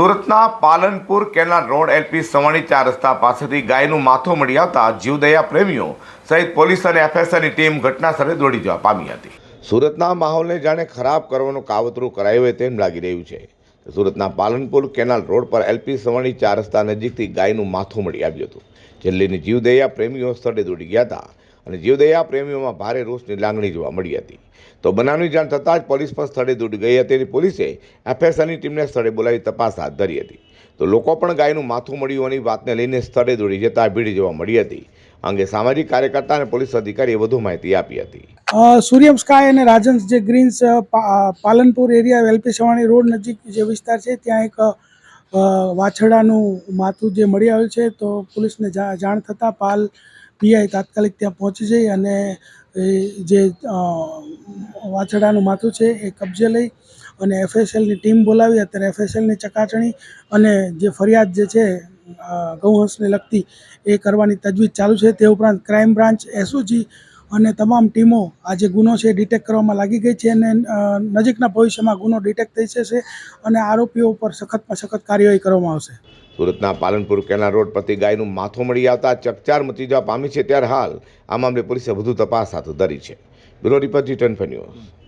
સુરતના Palanpur canal road LP Savani ચાર રસ્તા પાસેથી ગાયનું માથું મળી આવતા જીવદયા પ્રેમીઓ સહિત પોલીસ અને એફએસઆઈની ટીમ ઘટના સ્થળે દોડી જવા પામી હતી. સુરતના માહોલને જાણે ખરાબ કરવાનું કાવતરું કરાયું હોય તેમ લાગી રહ્યું છે. સુરતના પાલનપુર કેનાલ રોડ પર એલપી સવાણી ચાર રસ્તા નજીકથી ગાયનું માથું મળી આવ્યું હતું. જેલીની જીવદયા પ્રેમીઓ સ્થળે દોડી ગયા હતા અને જીવદયા પ્રેમીઓમાં ભારે રોષની લાગણી જોવા મળી હતી. તો બનાવની જાણ થતાં જ પોલીસ પણ સ્થળે દોડી ગઈ હતી અને પોલીસે એફએસઆરની ટીમને સ્થળે બોલાવી તપાસ હાથ ધરી હતી. તો લોકો પણ ગાયનું માથું મળ્યું હોવાની વાતને લઈને સ્થળે દોડી જતા ભીડ જોવા મળી હતી. અંગે સામાજિક કાર્યકર્તા અને પોલીસ અધિકારીએ વધુ માહિતી આપી હતી. સૂર્યમ સ્કાય અને રાજન્સ જે ગ્રીન્સ પાલનપુર એરિયા વેલપી સવાણી રોડ નજીક જે વિસ્તાર છે, ત્યાં એક વાછડાનું માથું જે મળી આવ્યું છે, તો પોલીસને જાણ થતાં પાલ પીઆઈ તાત્કાલિક ત્યાં પહોંચી જઈ અને જે વાછડાનું માથું છે એ કબજે લઈ અને એફએસએલની ટીમ બોલાવી, અત્યારે એફએસએલની ચકાસણી અને જે ફરિયાદ જે છે ગૌવંશને લગતી એ કરવાની તજવીજ ચાલુ છે. તે ઉપરાંત ક્રાઇમ બ્રાન્ચ એસઓજી અને તમામ ટીમો આ જે ગુનો છે ડિટેક્ટ કરવામાં લાગી ગઈ છે અને નજીકના ભવિષ્યમાં ગુનો ડિટેક્ટ થઈ જશે અને આરોપીઓ ઉપર સખતમાં સખત કાર્યવાહી કરવામાં આવશે. સુરતના પાલનપુર કેનાલ રોડ પરથી ગાયનું માથું મળી આવતા ચકચાર મચી જવા પામી છે. ત્યારે હાલ આ મામલે પોલીસે વધુ તપાસ હાથ ધરી છે. Bureau report Zee News.